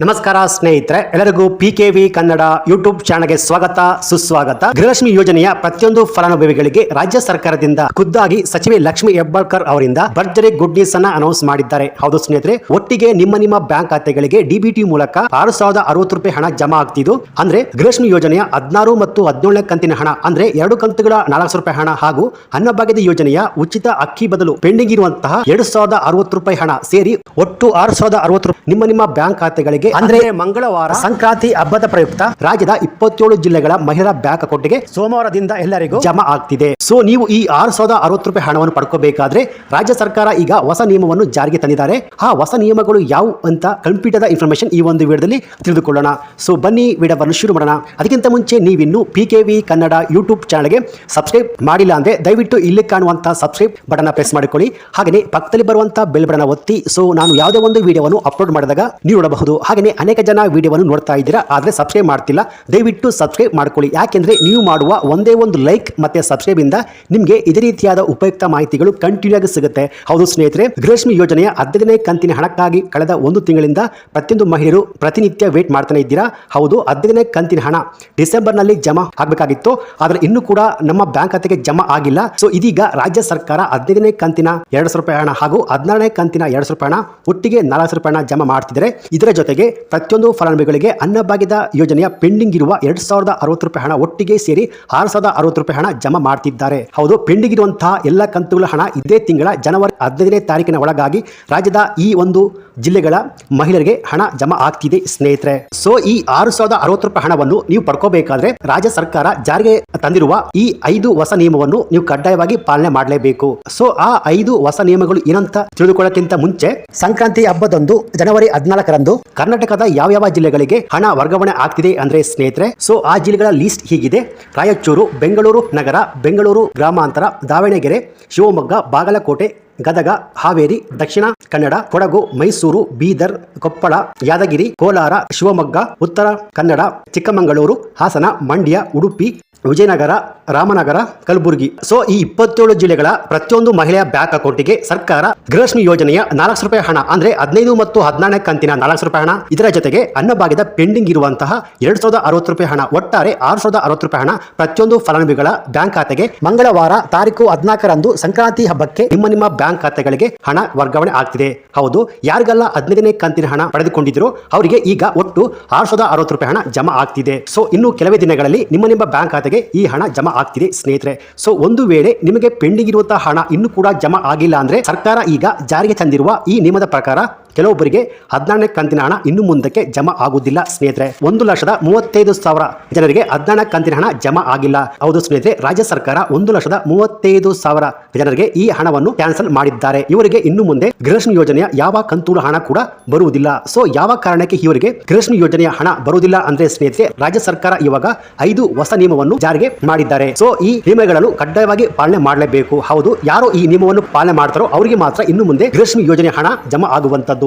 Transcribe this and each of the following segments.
ನಮಸ್ಕಾರ ಸ್ನೇಹಿತರೆ, ಎಲ್ಲರಿಗೂ P K V Kannada YouTube ಚಾನಲ್ಗೆ ಸ್ವಾಗತ, ಸುಸ್ವಾಗತ. ಗೃಹಲಕ್ಷ್ಮಿ ಯೋಜನೆಯ ಪ್ರತಿಯೊಂದು ಫಲಾನುಭವಿಗಳಿಗೆ ರಾಜ್ಯ ಸರ್ಕಾರದಿಂದ ಖುದ್ದಾಗಿ ಸಚಿವೆ ಲಕ್ಷ್ಮಿ ಹೆಬ್ಬಾಳ್ಕರ್ ಅವರಿಂದ ಭರ್ಜರಿ ಗುಡ್ ನ್ಯೂಸ್ ಅನ್ನ ಅನೌನ್ಸ್ ಮಾಡಿದ್ದಾರೆ. ಹೌದು ಸ್ನೇಹಿತರೆ, ಒಟ್ಟಿಗೆ ನಿಮ್ಮ ನಿಮ್ಮ ಬ್ಯಾಂಕ್ ಖಾತೆಗಳಿಗೆ ಡಿಬಿಟಿ ಮೂಲಕ ಆರು ಸಾವಿರದ ಅರವತ್ತು ರೂಪಾಯಿ ಹಣ ಜಮಾ ಆಗ್ತಿದ್ದು, ಅಂದ್ರೆ ಗೃಹಲಕ್ಷ್ಮಿ ಯೋಜನೆಯ ಹದಿನಾರು ಮತ್ತು ಹದಿನೇಳನೇ ಕಂತಿನ ಹಣ, ಅಂದ್ರೆ ಎರಡು ಕಂತುಗಳ ನಾಲ್ಕು ರೂಪಾಯಿ ಹಣ ಹಾಗೂ ಅನ್ನಭಾಗ್ಯದ ಯೋಜನೆಯ ಉಚಿತ ಅಕ್ಕಿ ಬದಲು ಪೆಂಡಿಂಗ್ ಇರುವಂತಹ ಎರಡು ಸಾವಿರದ ಅರವತ್ತು ರೂಪಾಯಿ ಹಣ ಸೇರಿ ಒಟ್ಟು ಆರು ಸಾವಿರದ ಅರವತ್ತು ನಿಮ್ಮ ನಿಮ್ಮ ಬ್ಯಾಂಕ್ ಖಾತೆಗಳಿಗೆ ಅಂದ್ರೆ ಮಂಗಳವಾರ ಸಂಕ್ರಾಂತಿ ಹಬ್ಬದ ಪ್ರಯುಕ್ತ ರಾಜ್ಯದ ಇಪ್ಪತ್ತೇಳು ಜಿಲ್ಲೆಗಳ ಮಹಿಳಾ ಬ್ಯಾಂಕ್ ಅಕೌಂಟ್ಗೆ ಸೋಮವಾರದಿಂದ ಎಲ್ಲರಿಗೂ ಜಮಾ ಆಗ್ತಿದೆ. ಸೊ ನೀವು ಈ ಆರು ಸಾವಿರದ ಅರವತ್ತು ರೂಪಾಯಿ ಹಣವನ್ನು ಪಡ್ಕೋಬೇಕಾದ್ರೆ ರಾಜ್ಯ ಸರ್ಕಾರ ಈಗ ಹೊಸ ನಿಯಮವನ್ನು ಜಾರಿಗೆ ತಂದಿದ್ದಾರೆ. ಆ ಹೊಸ ನಿಯಮಗಳು ಯಾವುವು ಅಂತ ಕಂಪ್ಯೂಟರ್ ಇನ್ಫಾರ್ಮೇಶನ್ ಈ ಒಂದು ವಿಡಿಯೋದಲ್ಲಿ ತಿಳಿದುಕೊಳ್ಳೋಣ. ಸೊ ಬನ್ನಿ ವಿಡಿಯೋವನ್ನು ಶುರು ಮಾಡೋಣ. ಅದಕ್ಕಿಂತ ಮುಂಚೆ ನೀವಿನ್ನು P K V Kannada YouTube ಚಾನಲ್ಗೆ ಸಬ್ಸ್ಕ್ರೈಬ್ ಮಾಡಿಲ್ಲ ಅಂದ್ರೆ ದಯವಿಟ್ಟು ಇಲ್ಲಿ ಕಾಣುವಂತಹ ಸಬ್ಸ್ಕ್ರೈಬ್ ಬಟನ್ ಪ್ರೆಸ್ ಮಾಡಿಕೊಳ್ಳಿ. ಹಾಗೆ ಪಕ್ಕದಲ್ಲಿ ಬರುವಂತಹ ಬೆಲ್ ಬಟನ್ ಒತ್ತಿ. ಸೊ ನಾನು ಯಾವುದೇ ಒಂದು ವಿಡಿಯೋವನ್ನು ಅಪ್ಲೋಡ್ ಮಾಡಿದಾಗ ನೀವು ನೋಡಬಹುದು. ಹಾಗೆಯೇ ಅನೇಕ ಜನ ವಿಡಿಯೋವನ್ನು ನೋಡ್ತಾ ಇದ್ದೀರಾ, ಆದರೆ ಸಬ್ಸ್ಕ್ರೈಬ್ ಮಾಡ್ತಿಲ್ಲ, ದಯವಿಟ್ಟು ಸಬ್ಸ್ಕ್ರೈಬ್ ಮಾಡ್ಕೊಳ್ಳಿ. ಯಾಕೆಂದ್ರೆ ನೀವು ಮಾಡುವ ಒಂದೇ ಒಂದು ಲೈಕ್ ಮತ್ತೆ ಸಬ್ಸ್ಕ್ರೈಬ್ ಇಂದ ನಿಮಗೆ ಇದೇ ರೀತಿಯಾದ ಉಪಯುಕ್ತ ಮಾಹಿತಿಗಳು ಕಂಟಿನ್ಯೂ ಆಗಿ ಸಿಗುತ್ತೆ. ಹೌದು ಸ್ನೇಹಿತರೆ, ಗೃಹಲಕ್ಷ್ಮಿ ಯೋಜನೆಯ ಹದಿನೈದನೇ ಕಂತಿನ ಹಣಕ್ಕಾಗಿ ಕಳೆದ ಒಂದು ತಿಂಗಳಿಂದ ಪ್ರತಿಯೊಂದು ಮಹಿಳೆಯರು ಪ್ರತಿನಿತ್ಯ ವೇಟ್ ಮಾಡ್ತಾನೆ ಇದ್ದೀರಾ? ಹೌದು, ಹದಿನೈದನೇ ಕಂತಿನ ಹಣ ಡಿಸೆಂಬರ್ನಲ್ಲಿ ಜಮಾ ಆಗಬೇಕಾಗಿತ್ತು, ಆದರೆ ಇನ್ನೂ ಕೂಡ ನಮ್ಮ ಬ್ಯಾಂಕ್ ಖಾತೆಗೆ ಜಮಾ ಆಗಿಲ್ಲ. ಸೊ ಇದೀಗ ರಾಜ್ಯ ಸರ್ಕಾರ ಹದಿನೈದನೇ ಕಂತಿನ ಎರಡು ಸಾವಿರ ರೂಪಾಯಿ ಹಣ ಹಾಗೂ ಹದಿನಾರನೇ ಕಂತಿನ ಎರಡು ಸಾವಿರ ರೂಪಾಯಿ ಹಣ ಒಟ್ಟಿಗೆ ನಾಲ್ಕು ಸಾವಿರ ರೂಪಾಯಿ ಹಣ ಜಮಾ ಮಾಡ್ತಿದ್ರೆ ಇದರ ಜೊತೆಗೆ ಪ್ರತಿಯೊಂದು ಫಲಾನುಭವಿಗಳಿಗೆ ಅನ್ನಭಾಗ್ಯದ ಯೋಜನೆಯ ಪೆಂಡಿಂಗ್ ಇರುವ ಎರಡ್ ಸಾವಿರದ ಅರವತ್ತು ರೂಪಾಯಿ ಹಣ ಒಟ್ಟಿಗೆ ಸೇರಿ ಆರು ಸಾವಿರದ ಅರವತ್ತು ರೂಪಾಯಿ ಹಣ ಜಮಾ ಮಾಡ್ತಿದ್ದಾರೆ. ಹೌದು, ಪೆಂಡಿಂಗ್ ಇರುವಂತಹ ಎಲ್ಲ ಕಂತುಗಳ ಹಣ ಇದೇ ತಿಂಗಳ ಜನವರಿ ಹದಿನೈದನೇ ತಾರೀಕಿನ ಒಳಗಾಗಿ ರಾಜ್ಯದ ಈ ಒಂದು ಜಿಲ್ಲೆಗಳ ಮಹಿಳೆಯರಿಗೆ ಹಣ ಜಮಾ ಆಗ್ತಿದೆ, ಸ್ನೇಹಿತರೆ. ಸೊ ಈ ಆರು ಸಾವಿರದ ಅರವತ್ತು ರೂಪಾಯಿ ಹಣವನ್ನು ನೀವು ಪಡ್ಕೋಬೇಕಾದ್ರೆ ರಾಜ್ಯ ಸರ್ಕಾರ ಜಾರಿಗೆ ತಂದಿರುವ ಈ ಐದು ಹೊಸ ನಿಯಮವನ್ನು ನೀವು ಕಡ್ಡಾಯವಾಗಿ ಪಾಲನೆ ಮಾಡಲೇಬೇಕು. ಸೊ ಆ ಐದು ಹೊಸ ನಿಯಮಗಳು ಏನಂತ ತಿಳಿದುಕೊಳ್ಳಕ್ಕಿಂತ ಮುಂಚೆ ಸಂಕ್ರಾಂತಿ ಹಬ್ಬದಂದು ಜನವರಿ ಹದಿನಾಲ್ಕರಂದು ಕರ್ನಾಟಕದ ಯಾವ ಯಾವ ಜಿಲ್ಲೆಗಳಿಗೆ ಹಣ ವರ್ಗಾವಣೆ ಆಗ್ತಿದೆ ಅಂದ್ರೆ, ಸ್ನೇಹಿತರೆ ಸೊ ಆ ಜಿಲ್ಲೆಗಳ ಲಿಸ್ಟ್ ಹೀಗಿದೆ. ರಾಯಚೂರು, ಬೆಂಗಳೂರು ನಗರ, ಬೆಂಗಳೂರು ಗ್ರಾಮಾಂತರ, ದಾವಣಗೆರೆ, ಶಿವಮೊಗ್ಗ, ಬಾಗಲಕೋಟೆ ಗದಗ, ಹಾವೇರಿ, ದಕ್ಷಿಣ ಕನ್ನಡ, ಕೊಡಗು, ಮೈಸೂರು, ಬೀದರ್, ಕೊಪ್ಪಳ, ಯಾದಗಿರಿ, ಕೋಲಾರ, ಶಿವಮೊಗ್ಗ, ಉತ್ತರ ಕನ್ನಡ, ಚಿಕ್ಕಮಗಳೂರು, ಹಾಸನ, ಮಂಡ್ಯ, ಉಡುಪಿ, ವಿಜಯನಗರ, ರಾಮನಗರ, ಕಲಬುರಗಿ. ಸೊ ಈ ಇಪ್ಪತ್ತೇಳು ಜಿಲ್ಲೆಗಳ ಪ್ರತಿಯೊಂದು ಮಹಿಳೆಯ ಬ್ಯಾಂಕ್ ಅಕೌಂಟಿಗೆ ಸರ್ಕಾರ ಗೃಹಲಕ್ಷ್ಮಿ ಯೋಜನೆಯ ನಾಲ್ಕು ರೂಪಾಯಿ ಹಣ, ಅಂದ್ರೆ ಹದಿನೈದು ಮತ್ತು ಹದಿನಾಲ್ಕು ಕಂತಿನ ನಾಲ್ಕು ರೂಪಾಯಿ ಹಣ, ಇದರ ಜೊತೆಗೆ ಅನ್ನಭಾಗ್ಯದ ಪೆಂಡಿಂಗ್ ಇರುವಂತಹ ಎರಡ್ ಸಾವಿರದ ಅರವತ್ತು ರೂಪಾಯಿ ಹಣ, ಒಟ್ಟಾರೆ ಆರು ಸಾವಿರದ ಅರವತ್ತು ರೂಪಾಯಿ ಹಣ ಪ್ರತಿಯೊಂದು ಫಲಾನುಭವಿಗಳ ಬ್ಯಾಂಕ್ ಖಾತೆಗೆ ಮಂಗಳವಾರ ತಾರೀಕು ಹದಿನಾಲ್ಕರಂದು ಸಂಕ್ರಾಂತಿ ಹಬ್ಬಕ್ಕೆ ನಿಮ್ಮ ನಿಮ್ಮ ಬ್ಯಾಂಕ್ ಖಾತೆಗಳಿಗೆ ಹಣ ವರ್ಗಾವಣೆ ಆಗ್ತಿದೆ. ಹೌದು, ಯಾರಿಗೆಲ್ಲ ಹದಿನೈದನೇ ಕಂತಿನ ಹಣ ಪಡೆದುಕೊಂಡಿದ್ರು ಅವರಿಗೆ ಈಗ ಒಟ್ಟು ಆರು ಅರವತ್ತು ರೂಪಾಯಿ ಹಣ ಜಮಾ ಆಗ್ತಿದೆ. ಸೊ, ಇನ್ನು ಕೆಲವೇ ದಿನಗಳಲ್ಲಿ ನಿಮ್ಮ ನಿಮ್ಮ ಬ್ಯಾಂಕ್ ಖಾತೆಗೆ ಈ ಹಣ ಜಮಾ ಆಗ್ತಿದೆ ಸ್ನೇಹಿತರೆ. ಸೊ, ಒಂದು ವೇಳೆ ನಿಮಗೆ ಪೆಂಡಿಂಗ್ ಇರುವಂತಹ ಹಣ ಇನ್ನೂ ಕೂಡ ಜಮಾ ಆಗಿಲ್ಲ ಅಂದ್ರೆ ಸರ್ಕಾರ ಈಗ ಜಾರಿಗೆ ತಂದಿರುವ ಈ ನಿಯಮದ ಪ್ರಕಾರ ಕೆಲವೊಬ್ಬರಿಗೆ ಹದಿನಾರನೇ ಕಂತಿನ ಹಣ ಇನ್ನು ಮುಂದಕ್ಕೆ ಜಮಾ ಆಗುವುದಿಲ್ಲ, ಸ್ನೇಹಿತರೆ. ಒಂದು ಲಕ್ಷದ ಮೂವತ್ತೈದು ಸಾವಿರ ಜನರಿಗೆ ಹದಿನಾರನೇ ಕಂತಿನ ಹಣ ಜಮಾ ಆಗಿಲ್ಲ. ಹೌದು, ಸ್ನೇಹಿತರೆ, ರಾಜ್ಯ ಸರ್ಕಾರ ಒಂದು ಲಕ್ಷದ ಮೂವತ್ತೈದು ಸಾವಿರ ಜನರಿಗೆ ಈ ಹಣವನ್ನು ಕ್ಯಾನ್ಸಲ್ ಮಾಡಿದ್ದಾರೆ. ಇವರಿಗೆ ಇನ್ನು ಮುಂದೆ ಗೃಹಲಕ್ಷ್ಮಿ ಯೋಜನೆಯ ಯಾವ ಕಂತುಳ ಹಣ ಕೂಡ ಬರುವುದಿಲ್ಲ. ಸೊ, ಯಾವ ಕಾರಣಕ್ಕೆ ಇವರಿಗೆ ಗೃಹಲಕ್ಷ್ಮಿ ಯೋಜನೆಯ ಹಣ ಬರುವುದಿಲ್ಲ ಅಂದ್ರೆ, ಸ್ನೇಹಿತರೆ, ರಾಜ್ಯ ಸರ್ಕಾರ ಇವಾಗ ಐದು ಹೊಸ ನಿಯಮವನ್ನು ಜಾರಿಗೆ ಮಾಡಿದ್ದಾರೆ. ಸೊ, ಈ ನಿಯಮಗಳನ್ನು ಕಡ್ಡಾಯವಾಗಿ ಪಾಲನೆ ಮಾಡಲೇಬೇಕು. ಹೌದು, ಯಾರು ಈ ನಿಯಮವನ್ನು ಪಾಲನೆ ಮಾಡ್ತಾರೋ ಅವರಿಗೆ ಮಾತ್ರ ಇನ್ನು ಮುಂದೆ ಗೃಹಲಕ್ಷ್ಮಿ ಯೋಜನೆ ಹಣ ಜಮಾ ಆಗುವಂತದ್ದು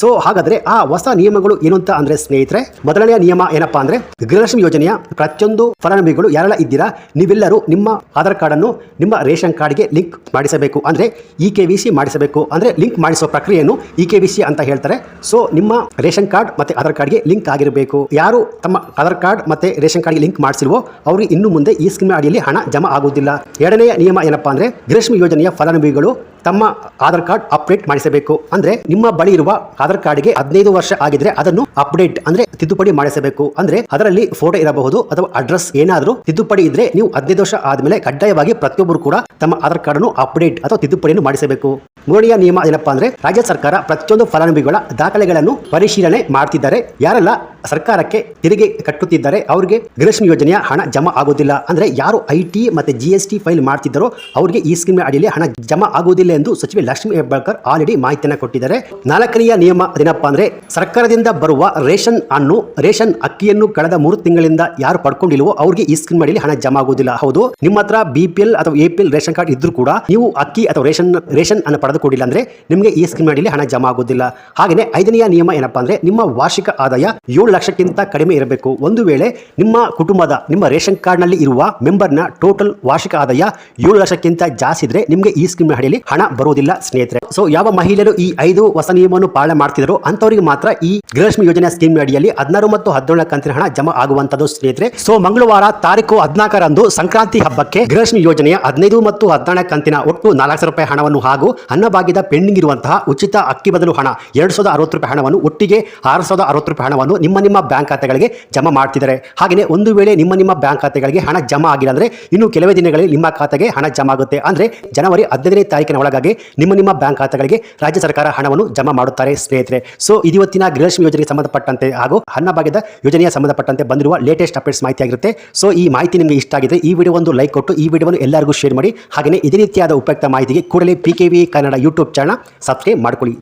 ಸೊ ಹಾಗಾದ್ರೆ ಆ ಹೊಸ ನಿಯಮಗಳು ಏನು ಅಂತ ಅಂದ್ರೆ ಸ್ನೇಹಿತರೆ, ಮೊದಲನೆಯ ನಿಯಮ ಏನಪ್ಪಾ ಅಂದ್ರೆ ಗೃಹಲಕ್ಷ್ಮಿ ಯೋಜನೆಯ ಪ್ರತಿಯೊಂದು ಫಲಾನುಭವಿಗಳು ಯಾರೆಲ್ಲ ಇದ್ದೀರಾ, ನೀವೆಲ್ಲರೂ ನಿಮ್ಮ ಆಧಾರ್ ಕಾರ್ಡ್ ಅನ್ನು ನಿಮ್ಮ ರೇಷನ್ ಕಾರ್ಡ್ಗೆ ಲಿಂಕ್ ಮಾಡಿಸಬೇಕು. ಅಂದ್ರೆ ಇ ಕೆ ವಿ ಸಿ ಮಾಡಿಸಬೇಕು. ಅಂದ್ರೆ ಲಿಂಕ್ ಮಾಡಿಸುವ ಪ್ರಕ್ರಿಯೆಯನ್ನು ಇ ಕೆ ವಿ ಸಿ ಅಂತ ಹೇಳ್ತಾರೆ. ಸೊ ನಿಮ್ಮ ರೇಷನ್ ಕಾರ್ಡ್ ಮತ್ತೆ ಆಧಾರ್ ಕಾರ್ಡ್ಗೆ ಲಿಂಕ್ ಆಗಿರಬೇಕು. ಯಾರು ತಮ್ಮ ಆಧಾರ್ ಕಾರ್ಡ್ ಮತ್ತೆ ರೇಷನ್ ಕಾರ್ಡ್ಗೆ ಲಿಂಕ್ ಮಾಡಿಸಿಲ್ವೋ, ಅವರು ಇನ್ನು ಮುಂದೆ ಈ ಸ್ಕೀಮ್ ಅಡಿಯಲ್ಲಿ ಹಣ ಜಮಾ ಆಗುವುದಿಲ್ಲ. ಎರಡನೆಯ ನಿಯಮ ಏನಪ್ಪಾ ಅಂದ್ರೆ ಗೃಹಲಕ್ಷ್ಮಿ ಯೋಜನೆಯ ಫಲಾನುಭವಿಗಳು ತಮ್ಮ ಆಧಾರ್ ಕಾರ್ಡ್ ಅಪ್ಡೇಟ್ ಮಾಡಿಸಬೇಕು. ಅಂದ್ರೆ ನಿಮ್ಮ ಬಳಿ ಇರುವ ಆಧಾರ್ ಕಾರ್ಡ್ಗೆ ಹದಿನೈದು ವರ್ಷ ಆಗಿದ್ರೆ ಅದನ್ನು ಅಪ್ಡೇಟ್, ಅಂದ್ರೆ ತಿದ್ದುಪಡಿ ಮಾಡಿಸಬೇಕು. ಅಂದ್ರೆ ಅದರಲ್ಲಿ ಫೋಟೋ ಇರಬಹುದು ಅಥವಾ ಅಡ್ರೆಸ್ ಏನಾದರೂ ತಿದ್ದುಪಡಿ ಇದ್ರೆ ನೀವು ಹದಿನೈದು ವರ್ಷ ಆದ್ಮೇಲೆ ಕಡ್ಡಾಯವಾಗಿ ಪ್ರತಿಯೊಬ್ಬರು ಕೂಡ ತಮ್ಮ ಆಧಾರ್ ಕಾರ್ಡ್ ಅನ್ನು ಅಪ್ಡೇಟ್ ಅಥವಾ ತಿದ್ದುಪಡಿಯನ್ನು ಮಾಡಿಸಬೇಕು. ಮೂರನೆಯ ನಿಯಮ ಏನಪ್ಪಾ ಅಂದ್ರೆ ರಾಜ್ಯ ಸರ್ಕಾರ ಪ್ರತಿಯೊಂದು ಫಲಾನುಭವಿಗಳ ದಾಖಲೆಗಳನ್ನು ಪರಿಶೀಲನೆ ಮಾಡ್ತಿದ್ದಾರೆ. ಯಾರೆಲ್ಲ ಸರ್ಕಾರಕ್ಕೆ ತೆರಿಗೆ ಕಟ್ಟುತ್ತಿದ್ದಾರೆ ಅವರಿಗೆ ಗೃಹಲಕ್ಷ್ಮಿ ಯೋಜನೆಯ ಹಣ ಜಮಾ ಆಗೋದಿಲ್ಲ ಅಂದ್ರೆ ಯಾರು ಐ ಟಿ ಮತ್ತೆ ಜಿ ಟಿ ಫೈಲ್ ಮಾಡ್ತಿದ್ದಾರೋ ಅವರಿಗೆ ಈ ಸ್ಕೀಮ್ ಅಡಿಯಲ್ಲಿ ಹಣ ಜಮಾ ಆಗುವುದಿಲ್ಲ ಎಂದು ಸಚಿವೆ ಲಕ್ಷ್ಮಿ ಹೆಬ್ಬಾಳ್ಕರ್ ಆಲ್ರೆಡಿ ಮಾಹಿತಿಯನ್ನು ಕೊಟ್ಟಿದ್ದಾರೆ. ನಾಲ್ಕನೆಯ ನಿಯಮ ಏನಪ್ಪಾ ಅಂದ್ರೆ ಸರ್ಕಾರದಿಂದ ಬರುವ ರೇಷನ್ ಅನ್ನು ರೇಷನ್ ಅಕ್ಕಿಯನ್ನು ಕಳೆದ ಮೂರು ತಿಂಗಳಿಂದ ಯಾರು ಪಡ್ಕೊಂಡಿಲ್ವೋ ಅವರಿಗೆ ಈ ಸ್ಕೀಮ್ ಅಡಿಯಲ್ಲಿ ಹಣ ಜಮಾ ಆಗುವುದಿಲ್ಲ. ಹೌದು, ನಿಮ್ಮ ಹತ್ರ ಬಿ ಪಿ ಎಲ್ ಅಥವಾ ಎಪಿಎಲ್ ರೇಷನ್ ಕಾರ್ಡ್ ಇದ್ರೂ ಕೂಡ ನೀವು ಅಕ್ಕಿ ಅಥವಾ ರೇಷನ್ ರೇಷನ್ ಅನ್ನು ಪಡೆದುಕೊಂಡಿಲ್ಲ ಅಂದ್ರೆ ನಿಮಗೆ ಈ ಸ್ಕೀಮ್ ಅಡಿಯಲ್ಲಿ ಹಣ ಜಮಾ ಆಗೋದಿಲ್ಲ. ಹಾಗೆಯೇ ಐದನೆಯ ನಿಯಮ ಏನಪ್ಪ ಅಂದ್ರೆ ನಿಮ್ಮ ವಾರ್ಷಿಕ ಆದಾಯ ಏಳು ಲಕ್ಷಕ್ಕಿಂತ ಕಡಿಮೆ ಇರಬೇಕು. ಒಂದು ವೇಳೆ ನಿಮ್ಮ ಕುಟುಂಬದ, ನಿಮ್ಮ ರೇಷನ್ ಕಾರ್ಡ್ನಲ್ಲಿ ಇರುವ ಮೆಂಬರ್ನ ಟೋಟಲ್ ವಾರ್ಷಿಕ ಆದಾಯ ಏಳು ಲಕ್ಷಕ್ಕಿಂತ ಜಾಸ್ತಿ ಇದ್ರೆ ನಿಮಗೆ ಈ ಸ್ಕೀಮ್ ಅಡಿಯಲ್ಲಿ ಹಣ ಬರುವುದಿಲ್ಲ ಸ್ನೇಹಿತರೆ. ಸೊ ಯಾವ ಮಹಿಳೆಯರು ಈ ಐದು ಹೊಸ ನಿಯಮವನ್ನು ಪಾಲನೆ ಮಾಡ್ತಿದ್ರು ಅಂತವರಿಗೆ ಮಾತ್ರ ಈ ಗೃಹಲಕ್ಷ್ಮಿ ಯೋಜನೆ ಸ್ಕೀಮ್ ಅಡಿಯಲ್ಲಿ ಹದಿನಾರು ಮತ್ತು ಹದಿನೇಳನೇ ಕಂತಿನ ಹಣ ಜಮಾ ಆಗುವಂತದ್ದು ಸ್ನೇಹಿತರೆ. ಸೊ ಮಂಗಳವಾರ ತಾರೀಕು ಹದಿನಾಲ್ಕರಂದು ಸಂಕ್ರಾಂತಿ ಹಬ್ಬಕ್ಕೆ ಗೃಹಲಕ್ಷ್ಮಿ ಯೋಜನೆಯ ಹದಿನೈದು ಮತ್ತು ಹದಿನಾಲ್ಕು ಕಂತಿನ ಒಟ್ಟು ನಾಲ್ಕು ಸಾವಿರ ರೂಪಾಯಿ ಹಣವನ್ನು ಹಾಗೂ ಅನ್ನಭಾಗ್ಯದ ಪೆಂಡಿಂಗ್ ಇರುವಂತಹ ಉಚಿತ ಅಕ್ಕಿ ಬದಲು ಹಣ, ಎರಡು ಸಾವಿರದ ಅರವತ್ತು ರೂಪಾಯಿ ಹಣವನ್ನು ಒಟ್ಟಿಗೆ ಆರು ಸಾವಿರದ ಅರವತ್ತು ರೂಪಾಯಿ ಹಣವನ್ನು ನಿಮ್ಮ ನಿಮ್ಮ ಬ್ಯಾಂಕ್ ಖಾತೆಗಳಿಗೆ ಜಮಾ ಮಾಡ್ತಿದ್ದಾರೆ. ಹಾಗೆಯೇ ಒಂದು ವೇಳೆ ನಿಮ್ಮ ನಿಮ್ಮ ಬ್ಯಾಂಕ್ ಖಾತೆಗಳಿಗೆ ಹಣ ಜಮಾ ಆಗಿಲ್ಲ ಅಂದ್ರೆ ಇನ್ನು ಕೆಲವೇ ದಿನಗಳಲ್ಲಿ ನಿಮ್ಮ ಖಾತೆಗೆ ಹಣ ಜಮಾ ಆಗುತ್ತೆ. ಅಂದ್ರೆ ಜನವರಿ ಹದಿನೈದನೇ ತಾರೀಕಿನ ಒಳಗಾಗಿ ನಿಮ್ಮ ನಿಮ್ಮ ಬ್ಯಾಂಕ್ ಖಾತೆಗಳಿಗೆ ರಾಜ್ಯ ಸರ್ಕಾರ ಹಣವನ್ನು ಜಮಾ ಮಾಡುತ್ತಾರೆ ಸ್ನೇಹಿತರೆ. ಸೊ ಇವತ್ತಿನ ಗೃಹಲಕ್ಷ್ಮಿ ಯೋಜನೆಗೆ ಸಂಬಂಧಪಟ್ಟಂತೆ ಹಾಗೂ ಅನ್ನಭಾಗ್ಯದ ಯೋಜನೆಯ ಸಂಬಂಧಪಟ್ಟಂತೆ ಬಂದಿರುವ ಲೇಟೆಸ್ಟ್ ಅಪ್ಡೇಟ್ಸ್ ಮಾಹಿತಿ ಆಗಿರುತ್ತೆ. ಸೊ ಈ ಮಾಹಿತಿ ನಿಮಗೆ ಇಷ್ಟ ಆಗಿದೆ ಈ ವಿಡಿಯೋ ಒಂದು ಲೈಕ್ ಕೊಟ್ಟು ಈ ವಿಡಿಯೋವನ್ನು ಎಲ್ಲರಿಗೂ ಶೇರ್ ಮಾಡಿ. ಹಾಗೆಯೇ ಇದೇ ರೀತಿಯಾದ ಉಪಯುಕ್ತ ಮಾಹಿತಿಗೆ ಕೂಡಲೇ P K V Kannada YouTube channel subscribe ಮಾಡ್ಕೊಳ್ಳಿ.